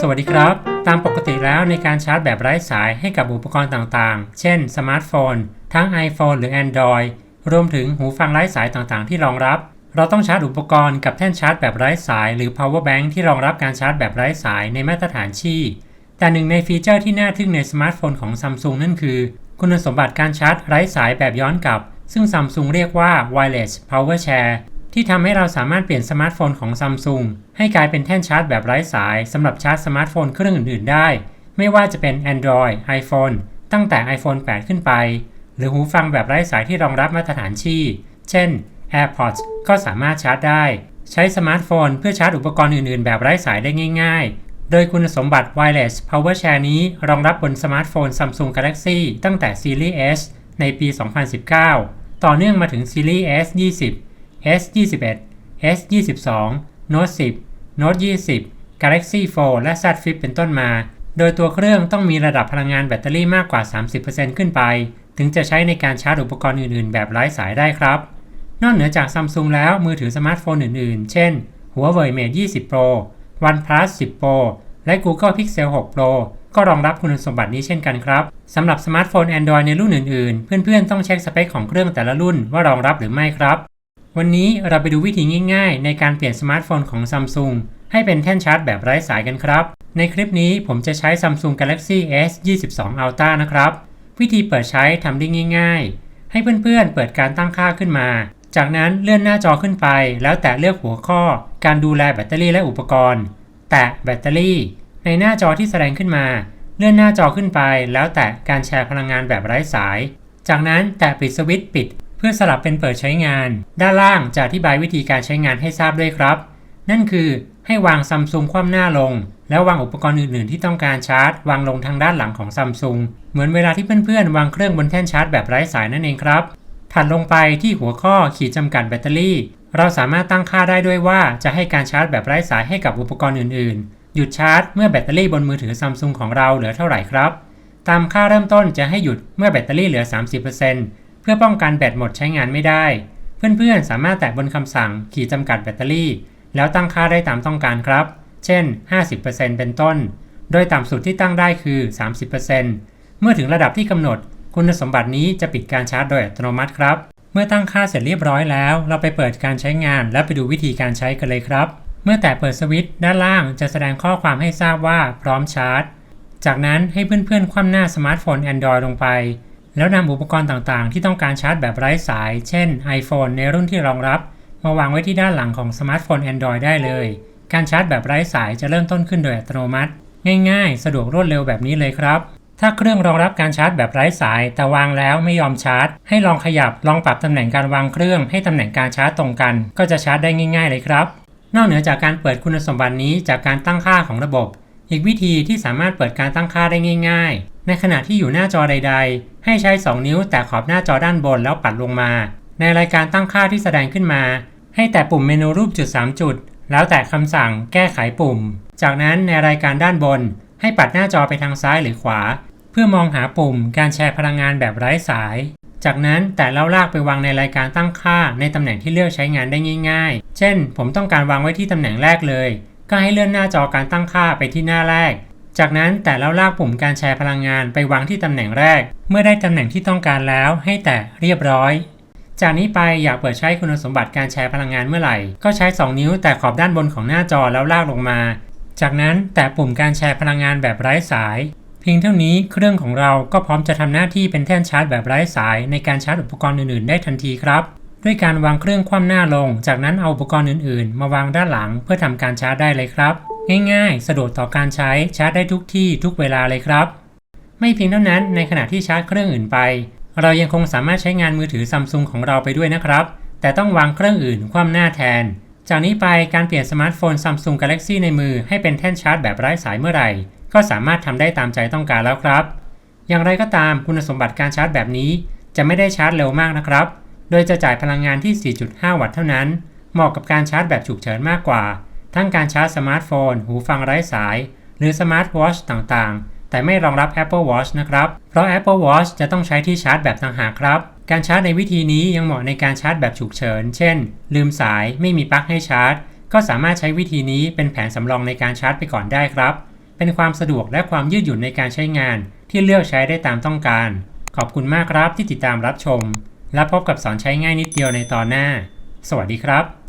สวัสดีครับ ตามปกติแล้วในการชาร์จแบบไร้สายให้กับอุปกรณ์ต่างๆ เช่น สมาร์ทโฟน ทั้ง iPhone หรือ Android รวมถึงหูฟังไร้สายต่างๆ ที่รองรับ เราต้องชาร์จอุปกรณ์กับแท่นชาร์จแบบไร้สาย หรือ power bank ที่รองรับการชาร์จแบบไร้สายในมาตรฐานชี่ แต่หนึ่งในฟีเจอร์ที่น่าทึ่งในสมาร์ทโฟนของ Samsung นั่นคือ คุณสมบัติการชาร์จไร้สายแบบย้อนกลับ ซึ่ง Samsung เรียกว่า wireless power share ที่ทำให้เราสามารถเปลี่ยนสมาร์ทโฟนของ Samsung ให้กลายเป็นแท่นชาร์จแบบไร้สายสำหรับชาร์จสมาร์ทโฟนเครื่องอื่นๆ ได้ ไม่ว่าจะเป็น Android iPhone ตั้งแต่ iPhone 8 ขึ้นไป หรือหูฟังแบบไร้สายที่รองรับมาตรฐานชี่ เช่น AirPods ก็สามารถชาร์จได้ ใช้สมาร์ทโฟนเพื่อชาร์จอุปกรณ์อื่นๆ แบบไร้สายได้ง่าย ๆ โดยคุณสมบัติ Wireless Power Share นี้รองรับบนสมาร์ทโฟน Samsung Galaxy ตั้งแต่ซีรีส์ S ในปี 2019 ต่อเนื่องมาถึงซีรีส์ S20 S21 S22 Note 10 Note 20 Galaxy Fold และ Z Flip เป็นต้นมา โดยตัวเครื่องต้องมีระดับพลังงานแบตเตอรี่มากกว่า 30%ขึ้นไป ถึงจะใช้ในการชาร์จอุปกรณ์อื่น ๆ แบบไร้สายได้ครับ นอกเหนือจาก Samsung แล้วมือถือสมาร์ทโฟนอื่น ๆ เช่น Huawei Mate 20 Pro OnePlus 10 Pro และ Google Pixel 6 Pro ก็รองรับคุณสมบัตินี้เช่นกันครับ สำหรับสมาร์ทโฟน Android ในรุ่นอื่นๆ เพื่อนๆ ต้องเช็คสเปคของเครื่องแต่ละรุ่นว่ารองรับหรือไม่ครับ วันนี้เราไปดูวิธีง่ายๆ ในการเปลี่ยนสมาร์ทโฟนของ Samsung ให้เป็นแท่นชาร์จแบบไร้สายกันครับ ในคลิปนี้ผมจะใช้ Samsung Galaxy S 22 Ultra นะครับ วิธีเปิดใช้ทำได้ง่าย ๆ ให้เพื่อนๆ เปิดการตั้งค่าขึ้นมา จากนั้นเลื่อนหน้าจอขึ้นไป แล้วแตะเลือกหัวข้อ การดูแลแบตเตอรี่และอุปกรณ์ แตะแบตเตอรี่ ในหน้าจอที่แสดงขึ้นมา เลื่อนหน้าจอขึ้นไป แล้วแตะการแชร์พลังงานแบบไร้สาย จากนั้นแตะปิดสวิตช์ปิด พื่อสลับเป็นเปิดใช้งาน ด้านล่างจะอธิบายวิธีการใช้งานให้ทราบด้วยครับ นั่นคือให้วางซัมซุงคว่ำหน้าลง แล้ววางอุปกรณ์อื่น ๆ ที่ต้องการชาร์จ วางลงทางด้านหลังของซัมซุงเหมือนเวลาที่เพื่อนๆ วางเครื่องบนแท่นชาร์จแบบไร้สายนั่นเองครับ ถัดลงไปที่หัวข้อขีดจำกัดแบตเตอรี่ เราสามารถตั้งค่าได้ด้วยว่าจะให้การชาร์จแบบไร้สายให้กับอุปกรณ์อื่น ๆ หยุดชาร์จเมื่อแบตเตอรี่บนมือถือซัมซุงของเราเหลือเท่าไหร่ครับ ตามค่าเริ่มต้นจะให้หยุดเมื่อแบตเตอรี่เหลือ 30% เพื่อป้องกันแบตหมดใช้งานไม่ได้ เพื่อนๆ สามารถแตะบนคำสั่งขีดจำกัดแบตเตอรี่ แล้วตั้งค่าได้ตามต้องการครับ เช่น 50%เป็นต้น โดยต่ำสุดที่ตั้งได้คือ 30%เมื่อถึงระดับที่กำหนด คุณสมบัตินี้จะปิดการชาร์จโดยอัตโนมัติครับ เมื่อตั้งค่าเสร็จเรียบร้อยแล้ว เราไปเปิดการใช้งานและไปดูวิธีการใช้กันเลยครับ เมื่อแตะเปิดสวิตช์ด้านล่างจะแสดงข้อความให้ทราบว่าพร้อมชาร์จ จากนั้นให้เพื่อนๆ คว่ำหน้าสมาร์ทโฟน Android ลงไป แล้วนำอุปกรณ์ต่างๆ ที่ต้องการชาร์จแบบไร้สาย เช่น iPhone ในรุ่นที่รองรับ มาวางไว้ที่ด้านหลังของสมาร์ทโฟน Android ได้เลย การชาร์จแบบไร้สายจะเริ่มต้นขึ้นโดยอัตโนมัติ ง่ายๆ สะดวกรวดเร็วแบบนี้เลยครับ ถ้าเครื่องรองรับการชาร์จแบบไร้สาย แต่วางแล้วไม่ยอมชาร์จ ให้ลองขยับลองปรับตำแหน่งการวางเครื่อง ให้ตำแหน่งการชาร์จตรงกัน ก็จะชาร์จได้ง่าย ๆ เลยครับ นอกเหนือจากการเปิดคุณสมบัตินี้จากการตั้งค่าของระบบ อีกวิธีที่สามารถเปิดการตั้งค่าได้ง่ายๆ ในขณะที่อยู่หน้าจอใด ๆ ให้ใช้ 2 นิ้วแตะขอบหน้าจอด้านบนแล้วปัดลงมา ในรายการตั้งค่าที่แสดงขึ้นมา ให้แตะปุ่มเมนูรูปจุด 3 จุด แล้วแตะคำสั่งแก้ไขปุ่ม จากนั้นในรายการด้านบน ให้ปัดหน้าจอไปทางซ้ายหรือขวา เพื่อมองหาปุ่มการแชร์พลังงานแบบไร้สาย จากนั้นแต่แล้วลากไปวางในรายการตั้งค่าในตำแหน่งที่เลือกใช้งานได้ง่าย ๆ เช่น ผมต้องการวางไว้ที่ตำแหน่งแรกเลย ก็ให้เลื่อนหน้าจอการตั้งค่าไปที่หน้าแรก จากนั้นแต่แล้วลากปุ่มการแชร์พลังงานไปวางที่ตำแหน่งแรก เมื่อได้ตำแหน่งที่ต้องการแล้วให้แตะเรียบร้อย จากนี้ไปอยากเปิดใช้คุณสมบัติการแชร์พลังงานเมื่อไหร่ ก็ใช้ 2 นิ้วแตะขอบด้านบนของหน้าจอแล้วลากลงมา จากนั้นแตะปุ่มการแชร์พลังงานแบบไร้สาย เพียงเท่านี้เครื่องของเราก็พร้อมจะทำหน้าที่เป็นแท่นชาร์จแบบไร้สาย ในการชาร์จอุปกรณ์อื่นๆ ได้ทันทีครับ ด้วยการวางเครื่องคว่ำหน้าลง จากนั้นเอาอุปกรณ์อื่นๆ มาวางด้านหลังเพื่อทำการชาร์จได้เลยครับ ง่ายๆ สะดวกต่อการใช้ชาร์จได้ทุกที่ทุกเวลาเลยครับ ไม่เพียงเท่านั้นในขณะที่ชาร์จเครื่องอื่นไป เรายังคงสามารถใช้งานมือถือซัมซุงของเราไปด้วยนะครับ แต่ต้องวางเครื่องอื่นคว่ำหน้าแทน จากนี้ไปการเปลี่ยนสมาร์ทโฟน Samsung Galaxy ในมือให้เป็นแท่นชาร์จแบบไร้สายเมื่อไหร่ ก็สามารถทำได้ตามใจต้องการแล้วครับ อย่างไรก็ตามคุณสมบัติการชาร์จแบบนี้ จะไม่ได้ชาร์จเร็วมากนะครับ โดยจะจ่ายพลังงานที่ 4.5 วัตต์เท่านั้น เหมาะกับการชาร์จแบบฉุกเฉินมากกว่า ทั้งการชาร์จสมาร์ทโฟน หูฟังไร้สาย หรือสมาร์ทวอชต่างๆ แต่ไม่รองรับ Apple Watch นะครับ เพราะ Apple Watch จะต้องใช้ที่ชาร์จแบบต่างหากครับ การชาร์จในวิธีนี้ยังเหมาะในการชาร์จแบบฉุกเฉิน เช่น ลืมสายไม่มีปลั๊กให้ชาร์จ ก็สามารถใช้วิธีนี้เป็นแผนสำรองในการชาร์จไปก่อนได้ครับ เป็นความสะดวกและความยืดหยุ่นในการใช้งาน ที่เลือกใช้ได้ตามต้องการ ขอบคุณมากครับที่ติดตามรับชม และพบกับสอนใช้ง่ายนิดเดียวในตอนหน้า สวัสดีครับ